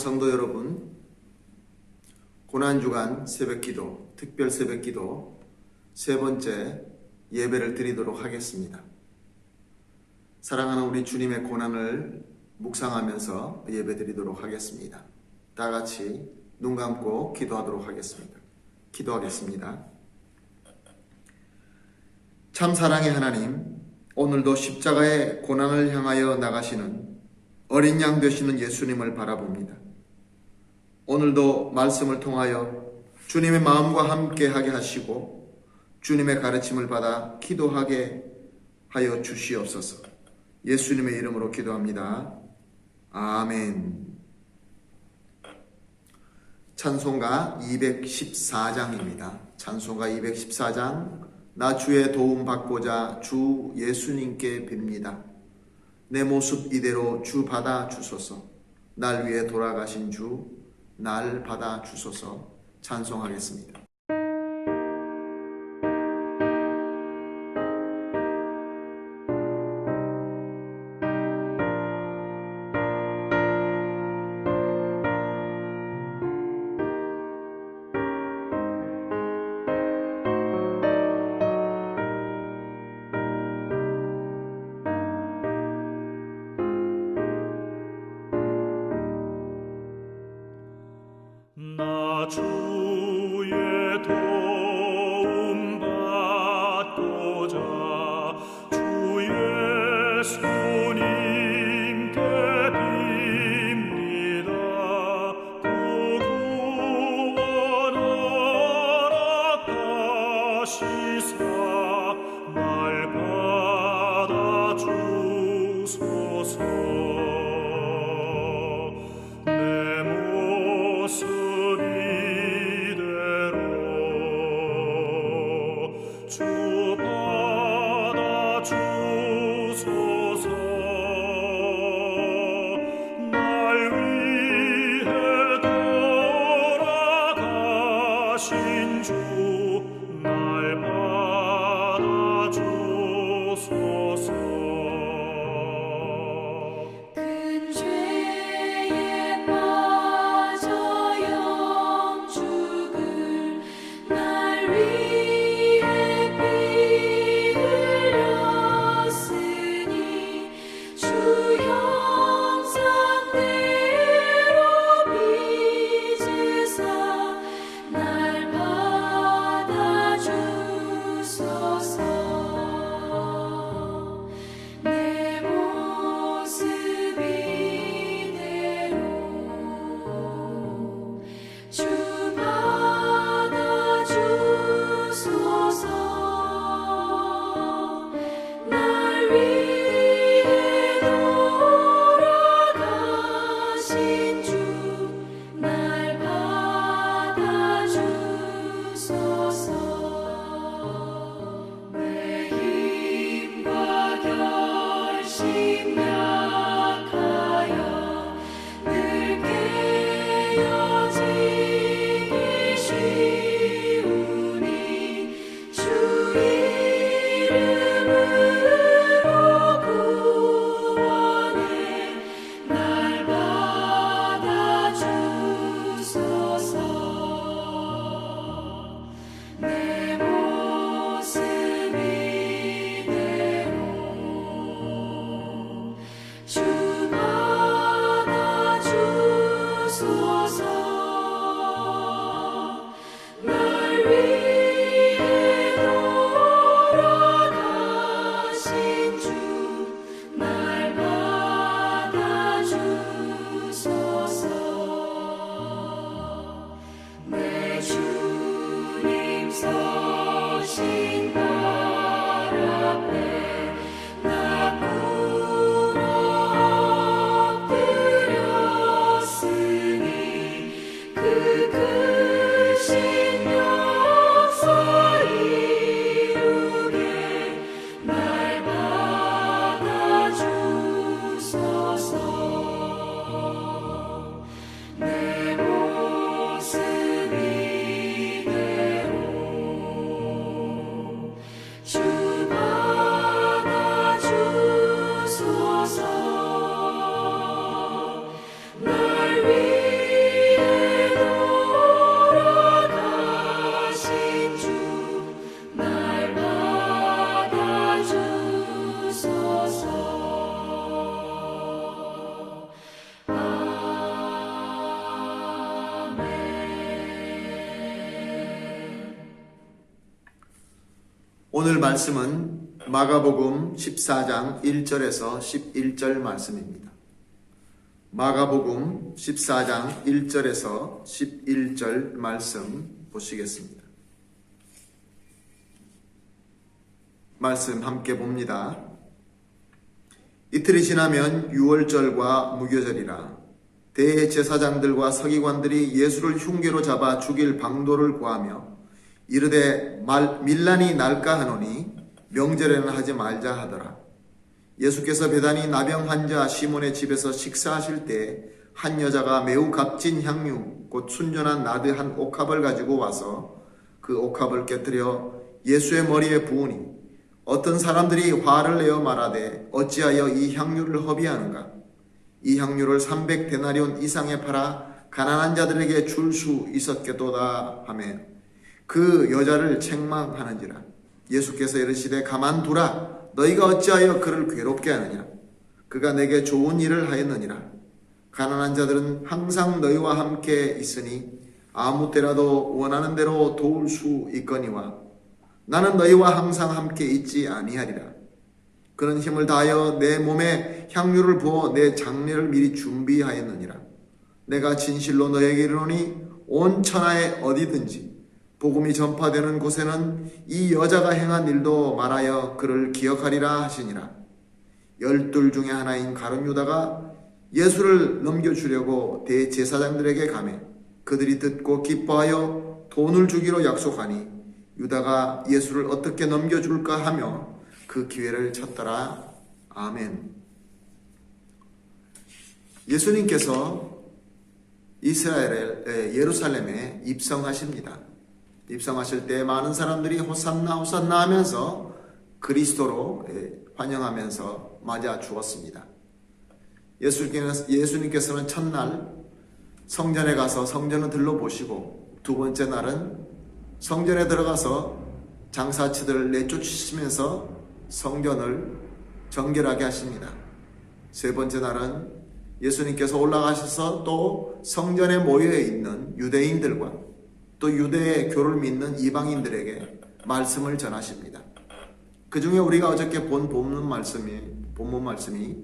성도 여러분, 고난주간 새벽기도, 특별 새벽기도 세 번째 예배를 드리도록 하겠습니다. 사랑하는 우리 주님의 고난을 묵상하면서 예배 드리도록 하겠습니다. 다 같이 눈 감고 기도하도록 하겠습니다. 기도하겠습니다. 참 사랑의 하나님, 오늘도 십자가의 고난을 향하여 나가시는 어린 양 되시는 예수님을 바라봅니다. 오늘도 말씀을 통하여 주님의 마음과 함께 하게 하시고 주님의 가르침을 받아 기도하게 하여 주시옵소서. 예수님의 이름으로 기도합니다. 아멘. 찬송가 214장입니다. 찬송가 214장 나 주의 도움 받고자 주 예수님께 빕니다. 내 모습 이대로 주 받아 주소서. 날 위해 돌아가신 주, 날 받아 주소서. 찬송하겠습니다. 오늘 말씀은 마가복음 14장 1절에서 11절 말씀입니다. 마가복음 14장 1절에서 11절 말씀 보시겠습니다. 말씀 함께 봅니다. 이틀이 지나면 유월절과 무교절이라 대제사장들과 서기관들이 예수를 흉계로 잡아 죽일 방도를 구하며 이르되 말, 밀란이 날까 하노니 명절에는 하지 말자 하더라. 예수께서 배단이 나병 환자 시몬의 집에서 식사하실 때 한 여자가 매우 값진 향유 곧 순전한 나드 한 옥합을 가지고 와서 그 옥합을 깨뜨려 예수의 머리에 부으니 어떤 사람들이 화를 내어 말하되 어찌하여 이 향유를 허비하는가 이 향유를 300 데나리온 이상에 팔아 가난한 자들에게 줄 수 있었겠도다 하며 그 여자를 책망하는지라. 예수께서 이르시되 가만두라. 너희가 어찌하여 그를 괴롭게 하느냐? 그가 내게 좋은 일을 하였느니라. 가난한 자들은 항상 너희와 함께 있으니 아무 때라도 원하는 대로 도울 수 있거니와 나는 너희와 항상 함께 있지 아니하리라. 그는 힘을 다하여 내 몸에 향유를 부어 내 장례를 미리 준비하였느니라. 내가 진실로 너에게 이르노니 온 천하에 어디든지 복음이 전파되는 곳에는 이 여자가 행한 일도 말하여 그를 기억하리라 하시니라. 열둘 중에 하나인 가룟 유다가 예수를 넘겨주려고 대제사장들에게 가매 그들이 듣고 기뻐하여 돈을 주기로 약속하니 유다가 예수를 어떻게 넘겨줄까 하며 그 기회를 찾더라. 아멘. 예수님께서 이스라엘 에, 예루살렘에 입성하십니다. 입성하실 때 많은 사람들이 호산나 호산나 하면서 그리스도로 예, 환영하면서 맞아 주었습니다. 예수님께서, 예수님께서는 첫날 성전에 가서 성전을 들러보시고 두 번째 날은 성전에 들어가서 장사치들을 내쫓으시면서 성전을 정결하게 하십니다. 세 번째 날은 예수님께서 올라가셔서 또 성전에 모여 있는 유대인들과 또 유대의 교를 믿는 이방인들에게 말씀을 전하십니다. 그 중에 우리가 어저께 본 본문 말씀이 본문 말씀이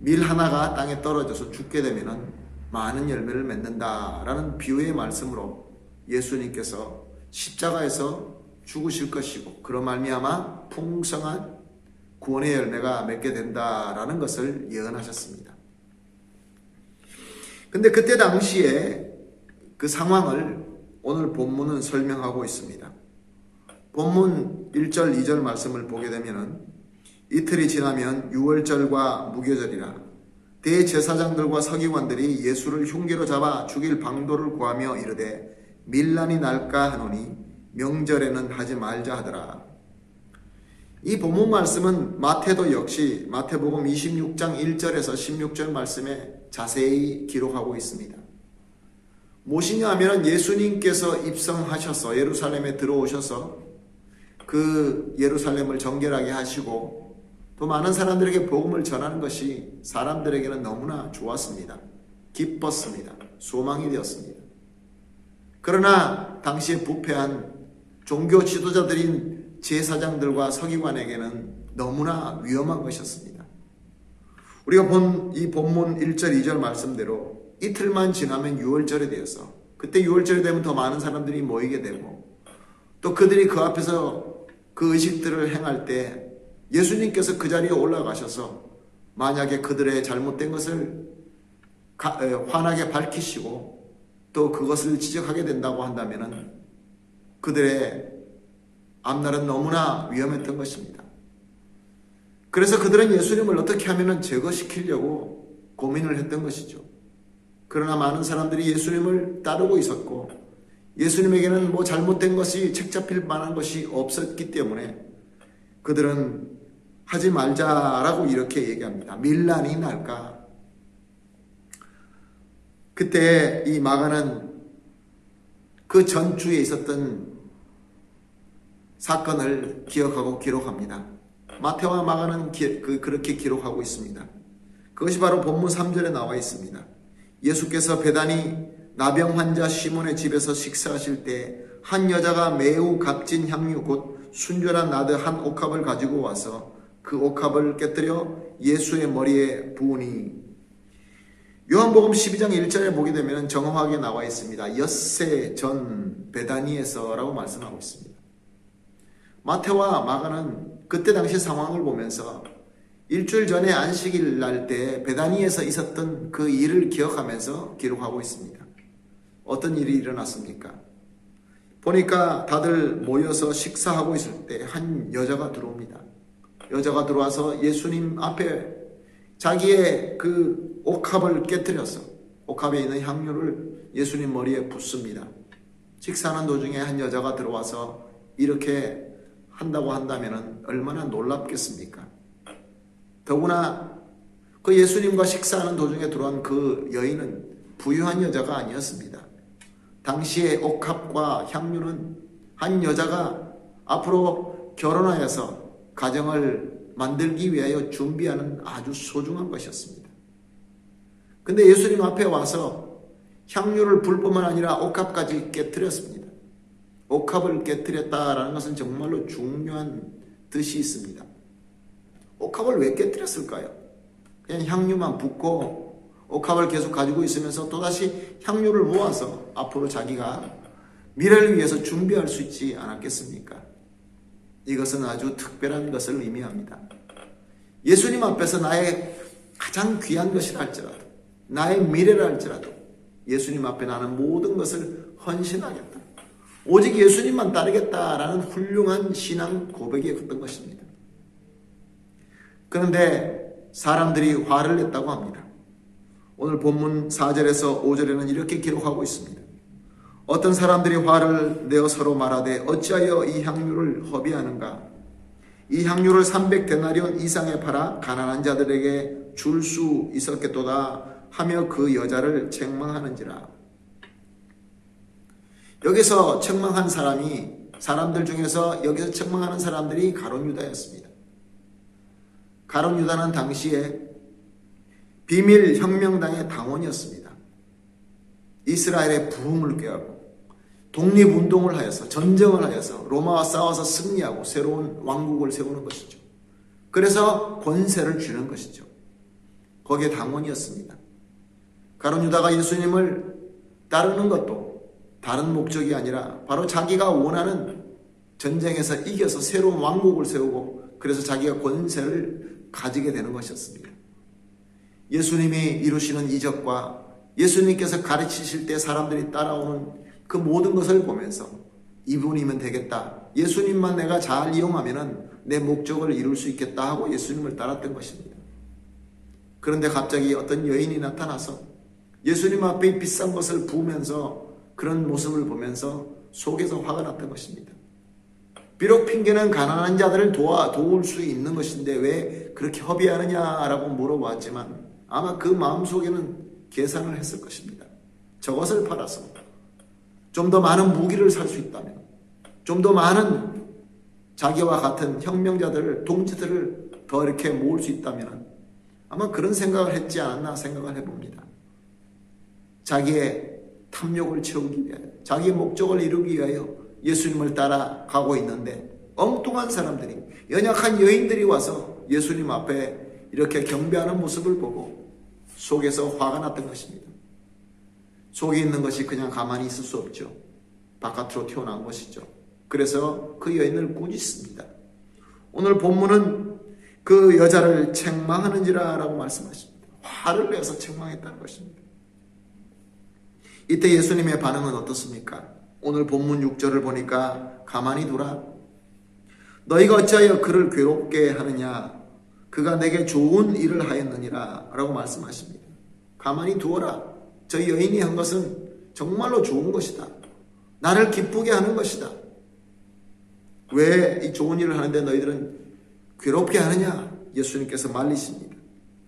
밀 하나가 땅에 떨어져서 죽게 되면은 많은 열매를 맺는다라는 비유의 말씀으로 예수님께서 십자가에서 죽으실 것이고 그런 말미암아 풍성한 구원의 열매가 맺게 된다라는 것을 예언하셨습니다. 근데 그때 당시에 그 상황을 오늘 본문은 설명하고 있습니다. 본문 1절, 2절 말씀을 보게 되면은 이틀이 지나면 6월절과 무교절이라 대제사장들과 서기관들이 예수를 흉기로 잡아 죽일 방도를 구하며 이르되 밀란이 날까 하노니 명절에는 하지 말자 하더라. 이 본문 말씀은 마태도 역시 마태복음 26장 1절에서 16절 말씀에 자세히 기록하고 있습니다. 무엇이냐 하면 예수님께서 입성하셔서 예루살렘에 들어오셔서 그 예루살렘을 정결하게 하시고 또 많은 사람들에게 복음을 전하는 것이 사람들에게는 너무나 좋았습니다. 기뻤습니다. 소망이 되었습니다. 그러나 당시에 부패한 종교 지도자들인 제사장들과 서기관에게는 너무나 위험한 것이었습니다. 우리가 본 이 본문 1절, 2절 말씀대로 이틀만 지나면 6월절이 되어서 그때 6월절이 되면 더 많은 사람들이 모이게 되고 또 그들이 그 앞에서 그 의식들을 행할 때 예수님께서 그 자리에 올라가셔서 만약에 그들의 잘못된 것을 환하게 밝히시고 또 그것을 지적하게 된다고 한다면 그들의 앞날은 너무나 위험했던 것입니다. 그래서 그들은 예수님을 어떻게 하면 제거시키려고 고민을 했던 것이죠. 그러나 많은 사람들이 예수님을 따르고 있었고 예수님에게는 뭐 잘못된 것이 책잡힐 만한 것이 없었기 때문에 그들은 하지 말자라고 이렇게 얘기합니다. 밀란이 날까? 그때 이 마가는 그 전주에 있었던 사건을 기억하고 기록합니다. 마태와 마가는 기, 그, 그렇게 기록하고 있습니다. 그것이 바로 본문 3절에 나와 있습니다. 예수께서 배단이 나병 환자 시몬의 집에서 식사하실 때 한 여자가 매우 값진 향유 곧 순전한 나드 한 옥합을 가지고 와서 그 옥합을 깨뜨려 예수의 머리에 부으니 요한복음 12장 1절에 보게 되면 정확하게 나와 있습니다. 엿새 전 베다니에서라고 말씀하고 있습니다. 마태와 마가는 그때 당시 상황을 보면서 일주일 전에 안식일 날 때 베다니에서 있었던 그 일을 기억하면서 기록하고 있습니다. 어떤 일이 일어났습니까? 보니까 다들 모여서 식사하고 있을 때 한 여자가 들어옵니다. 여자가 들어와서 예수님 앞에 자기의 그 옥합을 깨뜨려서 옥합에 있는 향유를 예수님 머리에 붓습니다. 식사하는 도중에 한 여자가 들어와서 이렇게 한다고 한다면 얼마나 놀랍겠습니까? 더구나 그 예수님과 식사하는 도중에 들어온 그 여인은 부유한 여자가 아니었습니다. 당시의 옥합과 향유는 한 여자가 앞으로 결혼하여서 가정을 만들기 위하여 준비하는 아주 소중한 것이었습니다. 근데 예수님 앞에 와서 향유를 불뿐만 아니라 옥합까지 깨뜨렸습니다. 옥합을 깨뜨렸다라는 것은 정말로 중요한 뜻이 있습니다. 옥합을 왜 깨뜨렸을까요? 그냥 향유만 붓고 옥합을 계속 가지고 있으면서 또다시 향유를 모아서 앞으로 자기가 미래를 위해서 준비할 수 있지 않았겠습니까? 이것은 아주 특별한 것을 의미합니다. 예수님 앞에서 나의 가장 귀한 것이라 할지라도 나의 미래라 할지라도 예수님 앞에 나는 모든 것을 헌신하겠다. 오직 예수님만 따르겠다라는 훌륭한 신앙 고백이었던 것입니다. 그런데 사람들이 화를 냈다고 합니다. 오늘 본문 4절에서 5절에는 이렇게 기록하고 있습니다. 어떤 사람들이 화를 내어 서로 말하되 어찌하여 이 향유를 허비하는가? 이 향유를 300데나리온 이상에 팔아 가난한 자들에게 줄 수 있었겠도다 하며 그 여자를 책망하는지라. 여기서 책망한 사람이 사람들 중에서 여기서 책망하는 사람들이 가론 유다였습니다. 가론 유다는 당시에 비밀 혁명당의 당원이었습니다. 이스라엘의 부흥을 꾀하고 독립운동을 하여서 전쟁을 하여서 로마와 싸워서 승리하고 새로운 왕국을 세우는 것이죠. 그래서 권세를 쥐는 것이죠. 거기에 당원이었습니다. 가론 유다가 예수님을 따르는 것도 다른 목적이 아니라 바로 자기가 원하는 전쟁에서 이겨서 새로운 왕국을 세우고 그래서 자기가 권세를 가지게 되는 것이었습니다. 예수님이 이루시는 이적과 예수님께서 가르치실 때 사람들이 따라오는 그 모든 것을 보면서 이분이면 되겠다. 예수님만 내가 잘 이용하면은 내 목적을 이룰 수 있겠다 하고 예수님을 따랐던 것입니다. 그런데 갑자기 어떤 여인이 나타나서 예수님 앞에 비싼 것을 부으면서 그런 모습을 보면서 속에서 화가 났던 것입니다. 비록 핑계는 가난한 자들을 도와 도울 수 있는 것인데 왜 그렇게 허비하느냐라고 물어봤지만 아마 그 마음 속에는 계산을 했을 것입니다. 저것을 팔아서 좀 더 많은 무기를 살 수 있다면, 좀 더 많은 자기와 같은 혁명자들을 동지들을 더 이렇게 모을 수 있다면 아마 그런 생각을 했지 않았나 생각을 해봅니다. 자기의 탐욕을 채우기 위하여, 자기의 목적을 이루기 위하여 예수님을 따라가고 있는데 엉뚱한 사람들이 연약한 여인들이 와서 예수님 앞에 이렇게 경배하는 모습을 보고 속에서 화가 났던 것입니다. 속에 있는 것이 그냥 가만히 있을 수 없죠. 바깥으로 튀어나온 것이죠. 그래서 그 여인을 꾸짖습니다. 오늘 본문은 그 여자를 책망하는지라 라고 말씀하십니다. 화를 내서 책망했다는 것입니다. 이때 예수님의 반응은 어떻습니까? 오늘 본문 6절을 보니까 가만히 두라. 너희가 어찌하여 그를 괴롭게 하느냐? 그가 내게 좋은 일을 하였느니라. 라고 말씀하십니다. 가만히 두어라. 저 여인이 한 것은 정말로 좋은 것이다. 나를 기쁘게 하는 것이다. 왜 이 좋은 일을 하는데 너희들은 괴롭게 하느냐? 예수님께서 말리십니다.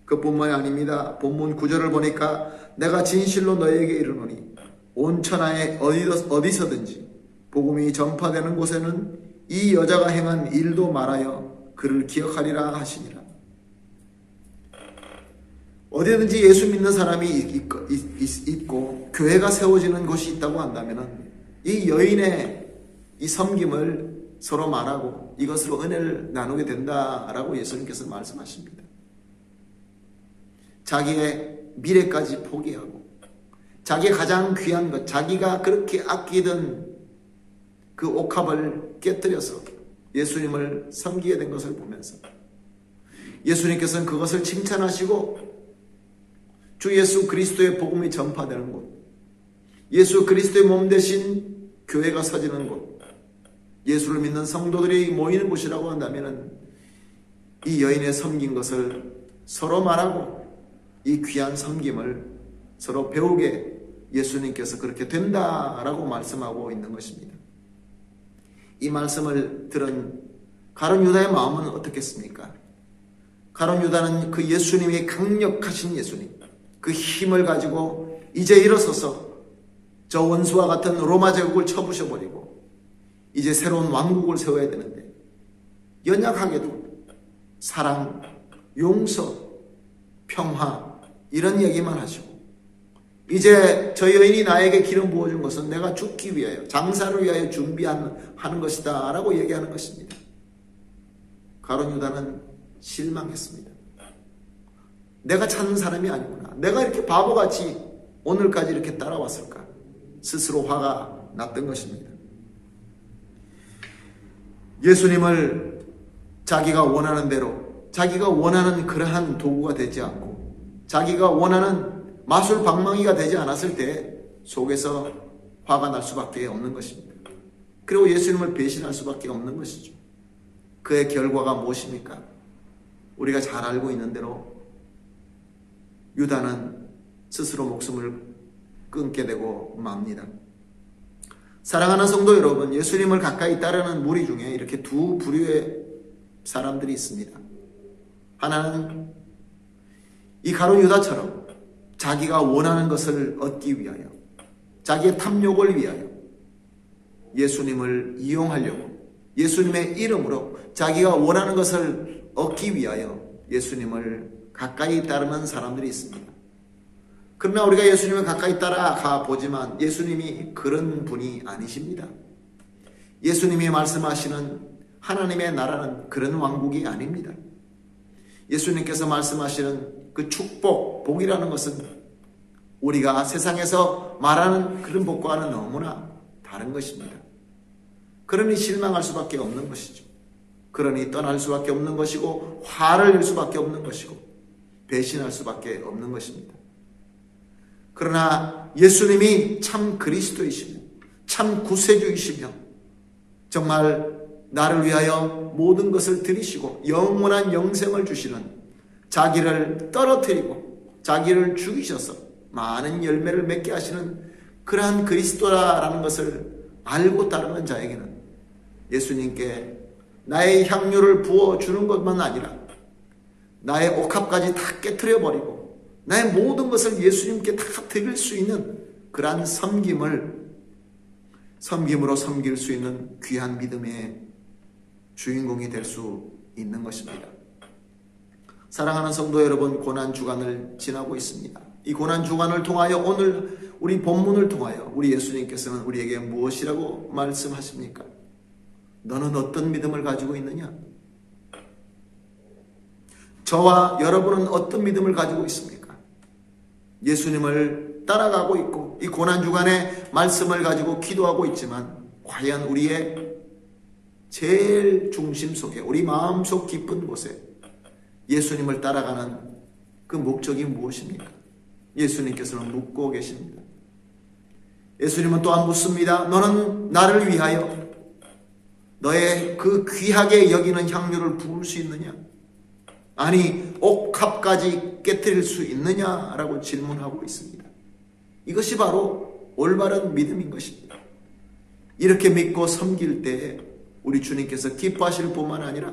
그뿐만이 아닙니다. 본문 9절을 보니까 내가 진실로 너희에게 이르노니 온 천하에 어디서, 든지 복음이 전파되는 곳에는 이 여자가 행한 일도 말하여 그를 기억하리라 하시니라. 어디든지 예수 믿는 사람이 있고, 있고 교회가 세워지는 곳이 있다고 한다면 이 여인의 이 섬김을 서로 말하고 이것으로 은혜를 나누게 된다라고 예수님께서 말씀하십니다. 자기의 미래까지 포기하고 자기의 가장 귀한 것, 자기가 그렇게 아끼던 그 옥합을 깨뜨려서 예수님을 섬기게 된 것을 보면서 예수님께서는 그것을 칭찬하시고 주 예수 그리스도의 복음이 전파되는 곳, 예수 그리스도의 몸 대신 교회가 서지는 곳, 예수를 믿는 성도들이 모이는 곳이라고 한다면 이 여인의 섬긴 것을 서로 말하고 이 귀한 섬김을 서로 배우게 예수님께서 그렇게 된다라고 말씀하고 있는 것입니다. 이 말씀을 들은 가론 유다의 마음은 어떻겠습니까? 가론 유다는 그 예수님이 강력하신 예수님, 그 힘을 가지고 이제 일어서서 저 원수와 같은 로마 제국을 쳐부셔버리고 이제 새로운 왕국을 세워야 되는데 연약하게도 사랑, 용서, 평화 이런 얘기만 하시고 이제 저 여인이 나에게 기름 부어준 것은 내가 죽기 위하여 장사를 위하여 준비하는 하는 것이다 라고 얘기하는 것입니다. 가론 유다는 실망했습니다. 내가 찾는 사람이 아니구나. 내가 이렇게 바보같이 오늘까지 이렇게 따라왔을까? 스스로 화가 났던 것입니다. 예수님을 자기가 원하는 대로 자기가 원하는 그러한 도구가 되지 않고 자기가 원하는 마술 방망이가 되지 않았을 때 속에서 화가 날 수밖에 없는 것입니다. 그리고 예수님을 배신할 수밖에 없는 것이죠. 그의 결과가 무엇입니까? 우리가 잘 알고 있는 대로 유다는 스스로 목숨을 끊게 되고 맙니다. 사랑하는 성도 여러분, 예수님을 가까이 따르는 무리 중에 이렇게 두 부류의 사람들이 있습니다. 하나는 이 가론 유다처럼 자기가 원하는 것을 얻기 위하여, 자기의 탐욕을 위하여 예수님을 이용하려고 예수님의 이름으로 자기가 원하는 것을 얻기 위하여 예수님을 가까이 따르는 사람들이 있습니다. 그러나 우리가 예수님을 가까이 따라가 보지만 예수님이 그런 분이 아니십니다. 예수님이 말씀하시는 하나님의 나라는 그런 왕국이 아닙니다. 예수님께서 말씀하시는 그 축복, 복이라는 것은 우리가 세상에서 말하는 그런 복과는 너무나 다른 것입니다. 그러니 실망할 수밖에 없는 것이죠. 그러니 떠날 수밖에 없는 것이고 화를 낼 수밖에 없는 것이고 배신할 수밖에 없는 것입니다. 그러나 예수님이 참 그리스도이시며 참 구세주이시며 정말 나를 위하여 모든 것을 들이시고 영원한 영생을 주시는 자기를 떨어뜨리고 자기를 죽이셔서 많은 열매를 맺게 하시는 그러한 그리스도라는 것을 알고 따르는 자에게는 예수님께 나의 향유를 부어 주는 것만 아니라 나의 옥합까지 다 깨뜨려 버리고 나의 모든 것을 예수님께 다 드릴 수 있는 그러한 섬김을 섬김으로 섬길 수 있는 귀한 믿음의 주인공이 될 수 있는 것입니다. 사랑하는 성도 여러분, 고난 주간을 지나고 있습니다. 이 고난 주간을 통하여 오늘 우리 본문을 통하여 우리 예수님께서는 우리에게 무엇이라고 말씀하십니까? 너는 어떤 믿음을 가지고 있느냐? 저와 여러분은 어떤 믿음을 가지고 있습니까? 예수님을 따라가고 있고 이 고난 주간에 말씀을 가지고 기도하고 있지만 과연 우리의 제일 중심 속에 우리 마음속 깊은 곳에 예수님을 따라가는 그 목적이 무엇입니까? 예수님께서는 묻고 계십니다. 예수님은 또한 묻습니다. 너는 나를 위하여 너의 그 귀하게 여기는 향유를 부을 수 있느냐? 아니, 옥합까지 깨뜨릴 수 있느냐라고 질문하고 있습니다. 이것이 바로 올바른 믿음인 것입니다. 이렇게 믿고 섬길 때에 우리 주님께서 기뻐하실 뿐만 아니라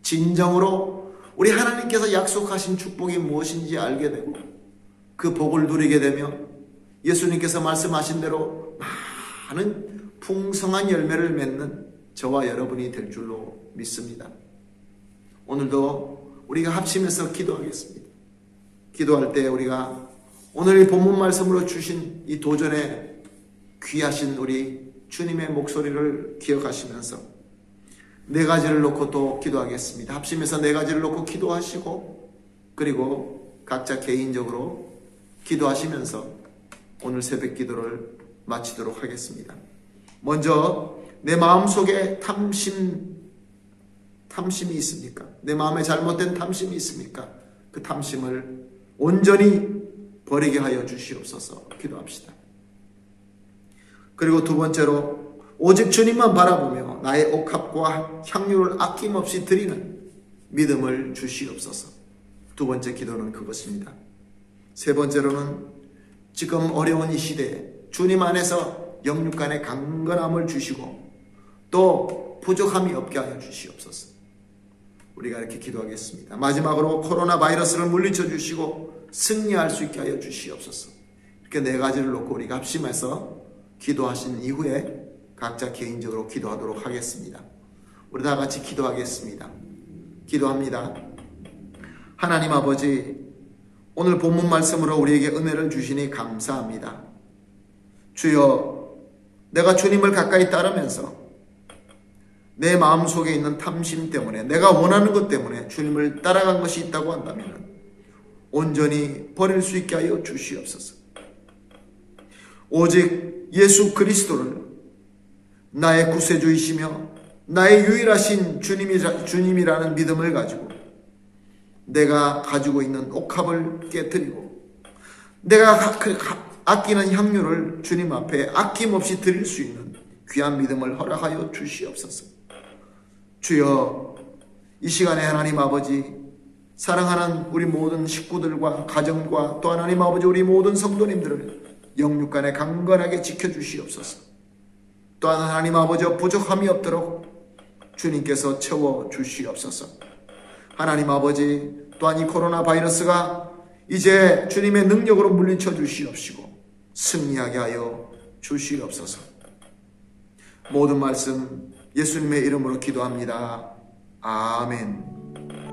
진정으로 우리 하나님께서 약속하신 축복이 무엇인지 알게 되고 그 복을 누리게 되며 예수님께서 말씀하신 대로 많은 풍성한 열매를 맺는 저와 여러분이 될 줄로 믿습니다. 오늘도 우리가 합심해서 기도하겠습니다. 기도할 때 우리가 오늘 이 본문 말씀으로 주신 이 도전에 귀하신 우리 주님의 목소리를 기억하시면서 네 가지를 놓고 또 기도하겠습니다. 합심해서 네 가지를 놓고 기도하시고 그리고 각자 개인적으로 기도하시면서 오늘 새벽 기도를 마치도록 하겠습니다. 먼저 내 마음속에 탐심 탐심이 있습니까? 내 마음에 잘못된 탐심이 있습니까? 그 탐심을 온전히 버리게 하여 주시옵소서 기도합시다. 그리고 두 번째로 오직 주님만 바라보며 나의 옥합과 향유를 아낌없이 드리는 믿음을 주시옵소서. 두 번째 기도는 그것입니다. 세 번째로는 지금 어려운 이 시대에 주님 안에서 영육 간의 강건함을 주시고 또 부족함이 없게 하여 주시옵소서. 우리가 이렇게 기도하겠습니다. 마지막으로 코로나 바이러스를 물리쳐 주시고 승리할 수 있게 하여 주시옵소서. 이렇게 네 가지를 놓고 우리가 합심해서 기도하신 이후에 각자 개인적으로 기도하도록 하겠습니다. 우리 다 같이 기도하겠습니다. 기도합니다. 하나님 아버지, 오늘 본문 말씀으로 우리에게 은혜를 주시니 감사합니다. 주여, 내가 주님을 가까이 따르면서 내 마음 속에 있는 탐심 때문에 내가 원하는 것 때문에 주님을 따라간 것이 있다고 한다면 온전히 버릴 수 있게 하여 주시옵소서. 오직 예수 그리스도를 나의 구세주이시며 나의 유일하신 주님이라, 주님이라는 믿음을 가지고 내가 가지고 있는 옥합을 깨뜨리고 내가 가- 그 가- 아끼는 향유를 주님 앞에 아낌없이 드릴 수 있는 귀한 믿음을 허락하여 주시옵소서. 주여 이 시간에 하나님 아버지 사랑하는 우리 모든 식구들과 가정과 또 하나님 아버지 우리 모든 성도님들을 영육간에 강건하게 지켜주시옵소서. 또한 하나님 아버지 부족함이 없도록 주님께서 채워 주시옵소서. 하나님 아버지 또한 이 코로나 바이러스가 이제 주님의 능력으로 물리쳐 주시옵시고 승리하게 하여 주시옵소서. 모든 말씀 예수님의 이름으로 기도합니다. 아멘.